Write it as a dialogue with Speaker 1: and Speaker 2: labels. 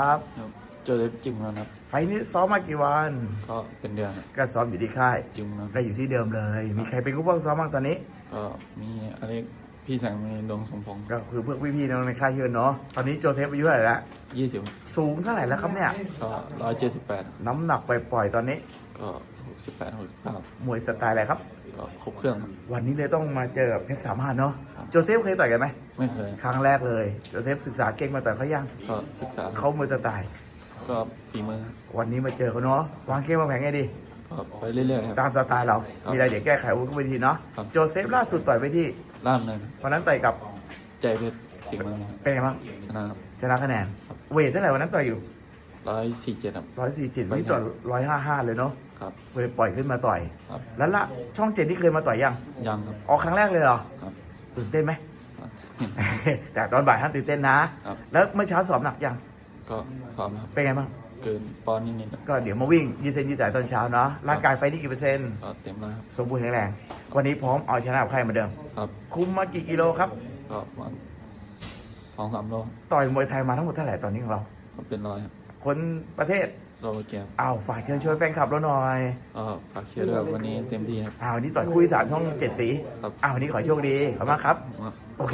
Speaker 1: ครับ
Speaker 2: ครับ เจอเล็บจิมแล้วครับ
Speaker 1: ไฟล์นี้ซ้อมมากี่วัน
Speaker 2: ก็เป็นเดือนครับ
Speaker 1: ก็ซ้อมอยู่ที่ค่าย
Speaker 2: จิมนะ
Speaker 1: ก็อยู่ที่เดิมเลย มีใครเป็นผู้ป้องซ้อมบ้างตอนนี้
Speaker 2: ก็มีอะไรพี่แสงมีดวงสมพงศ์
Speaker 1: ก็คือพวกพี่ๆน้องในค่ายเชิญเนาะตอนนี้โจเซฟอายุเท่าไหร่ละ
Speaker 2: ยี่สิบ
Speaker 1: สูงเท่าไหร่แล้วครับเนี่ย
Speaker 2: ก็ร้อยเจ็ดสิบแปด
Speaker 1: น้ำหนักปล่อยๆตอนนี้
Speaker 2: ก็หกสิบแปดหกสิบเก้าม
Speaker 1: วยสไตล์อะไรครับ
Speaker 2: ก็ครบเครื่องครับ
Speaker 1: วันนี้เลยต้องมาเจอกับเพชรสามารถเนาะ
Speaker 2: ครับ
Speaker 1: โจเซฟเคยต่อยกันไหม
Speaker 2: ไม่เคย
Speaker 1: ครั้งแรกเลยโจเซฟศึกษาเก่งมาต่อยเขายัง
Speaker 2: ก็ศึกษา
Speaker 1: เขามวยสไตล์
Speaker 2: ก็ฝีมือ
Speaker 1: วันนี้มาเจอเขาเนาะวางเกมวางแผนไงดี
Speaker 2: ก็ไปเรื่อยๆครับ
Speaker 1: ตามสไตล์เรา
Speaker 2: ครับ
Speaker 1: มีอะไรเดี๋ยวแก้ไขอาวุ้นไปทีเนาะ
Speaker 2: ครับ
Speaker 1: โจเซฟล่าสุดต่อยไปที่
Speaker 2: ล่ามเลยนะ
Speaker 1: วันนั้นต่อยกับ
Speaker 2: ใจเพชรสิงห์เมืองนะครับ
Speaker 1: เป็นไงบ้าง
Speaker 2: ชนะครับ
Speaker 1: ชนะคะแนนเวทเท่าไหร่วันนั้นต่อยอยู่
Speaker 2: ร้อยสี่เจ็ดครับ
Speaker 1: ร้อยสี่จิตนี่ต่อยร้อยห้าห้าเลยเนาะ
Speaker 2: ครับ
Speaker 1: เลยปล่อยขึ้นมาต่อย
Speaker 2: ครับ
Speaker 1: แล้วละช่องเจ็ดที่เคยมาต่อยยัง
Speaker 2: ยังครับ
Speaker 1: ออกครั้งแรกเลยเหรอ
Speaker 2: ครับ
Speaker 1: ตื่นเต้นไหม
Speaker 2: ครับ
Speaker 1: แต่ตอนบ่ายท่านตื่นเต้นนะ
Speaker 2: ครับ
Speaker 1: แล้วเมื่อเช้าสอบหนักยัง
Speaker 2: ก็ซ้อมครับ
Speaker 1: เป็นไงบ้าง
Speaker 2: เกินปอนด์นิดๆครับ
Speaker 1: ก็เดี๋ยวมาวิ่งยืดเส้นยืดสายตอนเช้าเนาะ ร่างกายไฟนี่กี่เปอร์เซ็นต์
Speaker 2: ก็เต็มแล้วครับ
Speaker 1: สมบูรณ์แข็งแรง วันนี้พร้อมเอาชนะกับใครเหมือนเดิม
Speaker 2: ครับ
Speaker 1: คุมมากี่กิโลครับ
Speaker 2: ก็ประมาณสองสามโล
Speaker 1: ต่อยมวยไทยมาทั้งหมดเท่าไหร่ตอนนี้ของเรา
Speaker 2: ก็เป็นร้อยครับ
Speaker 1: คนประเทศ
Speaker 2: โลเกีย
Speaker 1: อ้าวฝากเชิญชวนแฟนคลับเราหน่อย
Speaker 2: ก็ฝากเชียร์ด้วยครับวันนี้เต็มที่ครับ
Speaker 1: อ้าววันนี้ต่อยคุยสามช่องเจ็ดสี
Speaker 2: ครับ
Speaker 1: อ้าววันนี้ขอให้โชคดีขอบคุณมากครับ
Speaker 2: ครับ